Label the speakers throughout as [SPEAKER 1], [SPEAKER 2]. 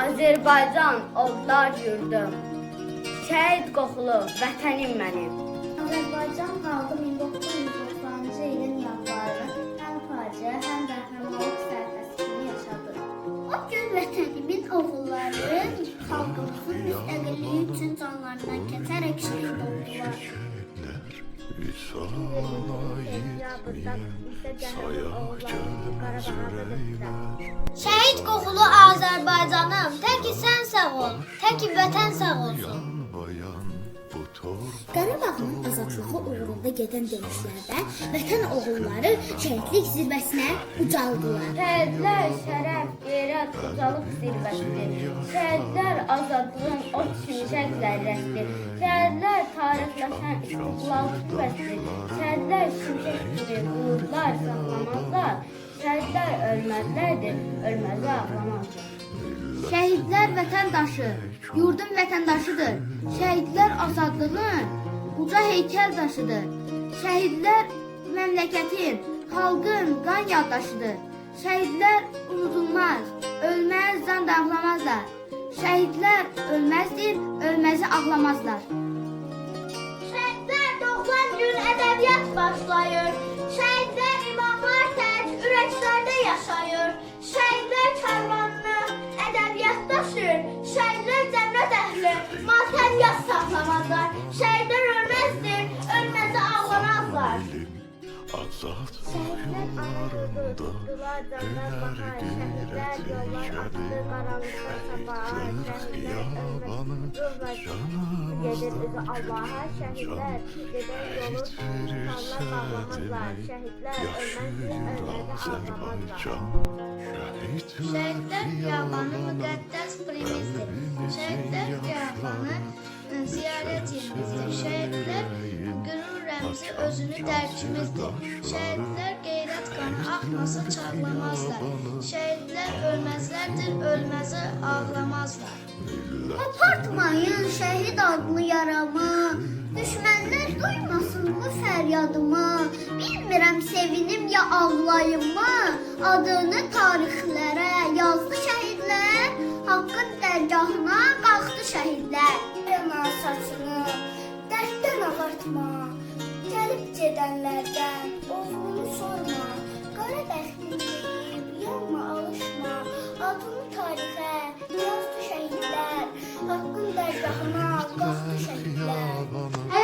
[SPEAKER 1] Azərbaycan odlar yurdum. Şəhid qoxulu vətənim mənim.
[SPEAKER 2] Azərbaycan xalqı 1990-cı ilin yanvarını həm faciə, həm qəhrəmanlıq sərfəsi kimi yaşadı. O gün vətənimin oğulları xalqımızın müstəqilliyi üçün canlarından keçərək şəhid oldular. Şəhid qoxulu Azərbaycanım, tək ki sən sağ ol, tək ki vətən sağ olsun.
[SPEAKER 3] Qarabağın azadlığı uğrunda gedən döyüşlərdə vətən oğulları şəhidlik zirvəsinə ucaldılar.
[SPEAKER 1] Şəhidlər şərəf, qeyrət, ucalıq zirvəsidir. Şəhidlər azadlığın o şimşək zərrəsidir. Şəhidlər tarixləşən istiqlal qüvvəsidir. Şəhidlər şimşək kimi buludlar saxlamazlar. Şəhidlər ölməzlərdir, ölməzi ağlamazlar.
[SPEAKER 2] Şəhidlər vətəndaşı, yurdun vətəndaşıdır. Şəhidlər azadlığın uca heykəl daşıdır. Şəhidlər məmləkətin, xalqın qan yaddaşıdır. Şəhidlər unudulmaz, ölməz can da ağlamazlar. Şəhidlər ölməzdir, ölməzi ağlamazlar. Şəhidlər doğulan gün ədəbiyyat başlayır. Şəhidlər imamlar tək ürəklərdə yaşayır.
[SPEAKER 4] İlkədir Şəhidlər xiyabanı
[SPEAKER 1] Gedir üzü
[SPEAKER 4] canımızdan
[SPEAKER 1] Allaha şəhidlər gedən yolu
[SPEAKER 4] Verirsə
[SPEAKER 1] insanlar bağlamazlar.
[SPEAKER 4] demək
[SPEAKER 1] Şəhidlər ölməzdir,
[SPEAKER 4] Yaşayır
[SPEAKER 1] ölməzi ağlamazlar.
[SPEAKER 4] Azərbaycan
[SPEAKER 2] Şəhidlər
[SPEAKER 4] Şəhidlər
[SPEAKER 2] xiyabanı
[SPEAKER 4] xiyabanı
[SPEAKER 2] müqəddəs primizdir. Şəhidlər xiyabanı ziyarət yerimizdir. Şəhidlər qürur rəmzi özünü dərkimizdir. Şəhidlər qeyrət qanı axmasa çağlamazlar. Şəhidlər ölməzlərdir, ölməzi ağlamazlar. Apartmayın şəhid adlı yaramı. Düşmənlər duymasın bu fəryadımı. Bilmirəm sevinim ya ağlayım mı? Adını tarixlərə yazdı ağartma. Gəlib gedənlərdən oğlunu sorma. Qara bəxtin deyib yanma alışma. Adını tarixə yazdı şəhidlər. Haqqın dərgahına qalxdı şəhidlər.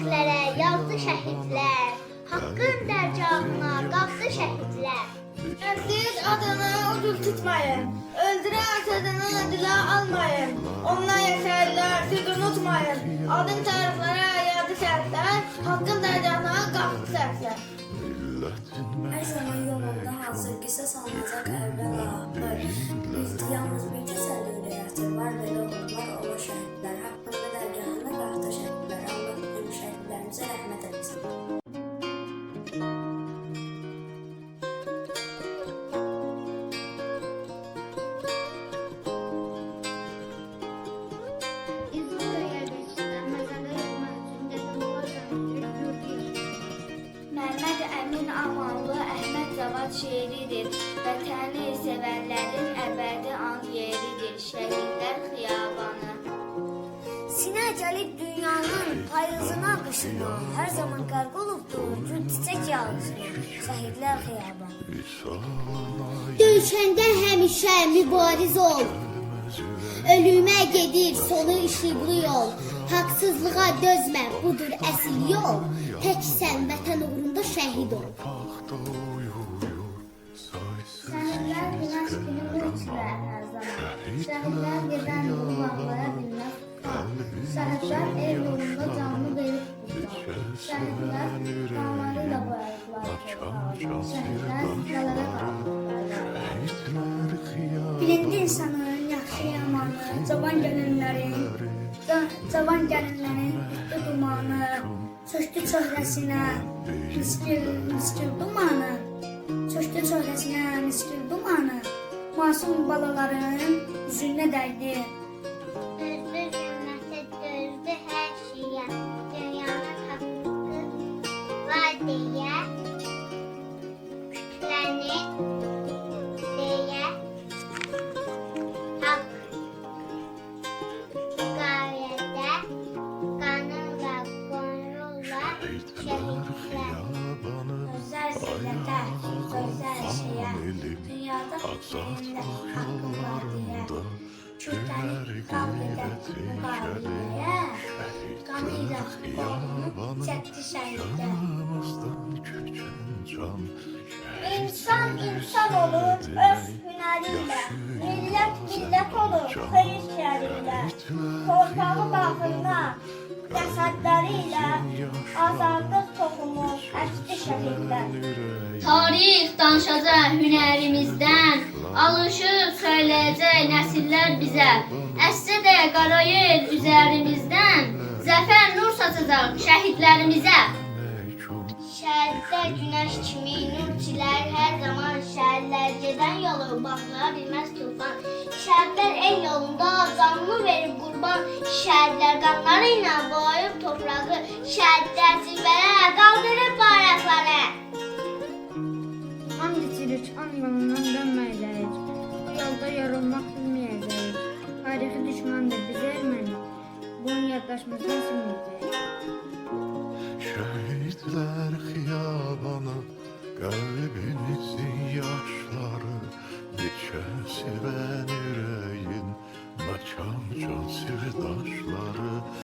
[SPEAKER 2] Tarixlərə yazdı şəhidlər. Haqqın dərgahına qalxdı şəhidlər.
[SPEAKER 1] Şəhid adını ucuz tutmayın. Öldüren adını dilə almayın. Onlar yaşayırlar, siz unutmayın. Adın tarixlərə yazdı şəhidlər, haqqın dərgahına qalxdı şəhidlər.
[SPEAKER 4] Milletin
[SPEAKER 5] Her zaman yolunda hazır qisas alınacaq əvvəla
[SPEAKER 2] şeiridir. Vətəni sevənlərin əbədi an yeridir. Şəhidlər xiyabanı.
[SPEAKER 3] Sinə gəlib dünyanın payızına qışına, hər zaman qərq olubdur gün çiçək yağışına, şəhidlər xiyabanı. Döyüşəndə həmişə mübariz ol. Ölümə gedir sonu işıqlı yol. Haqsızlığa dözmə, budur əsl yol. Tək sən vətən uğrunda
[SPEAKER 6] şəhid olub. Gedən yolu bağlaya bilməz. Şəhidlər el yolunda. Şəhidlər qanlarıyla boyadılar torpağı. Şəhidlər nələrə qaldılar.
[SPEAKER 7] Şehitler kıyamam
[SPEAKER 5] Bilinci insanın yaxşı yamanı, cavan gələnlərin, ca- cavan gələnlərin üstü dumanı, çöşdü çöhrəsinə, miskil, miskil masum balaların üzünə dəydi.
[SPEAKER 6] Var deyə.
[SPEAKER 7] yollarında
[SPEAKER 5] müqaviləyə, qanı ilə
[SPEAKER 7] Şehitler
[SPEAKER 5] şəhiddə.
[SPEAKER 7] Yanımızdan köçen can
[SPEAKER 2] İnsan insan olur öz hünəriyle. Millət millət olur xeyir şəriyle. Torpağı bağrına cəsədləriyle azadlıq toxumu əkdi şəhidlər.
[SPEAKER 4] Tarix danışacaq hünərimizdən, alışıb söyləyəcək nəsillər bizə. Əssə də qara yel üzərimizdən, zəfər nur saçacaq şəhidlərimizə.
[SPEAKER 2] Şəhərdə günəş kimi nur çilər hər zaman şəhərlər gedən yolu bağlaya bilməz tufan. Şəhərlər el yolunda canını verib qurban. Şəhərlər qanları ilə boyayıb torpağı. Şəhərlər
[SPEAKER 8] próximo dança bonito.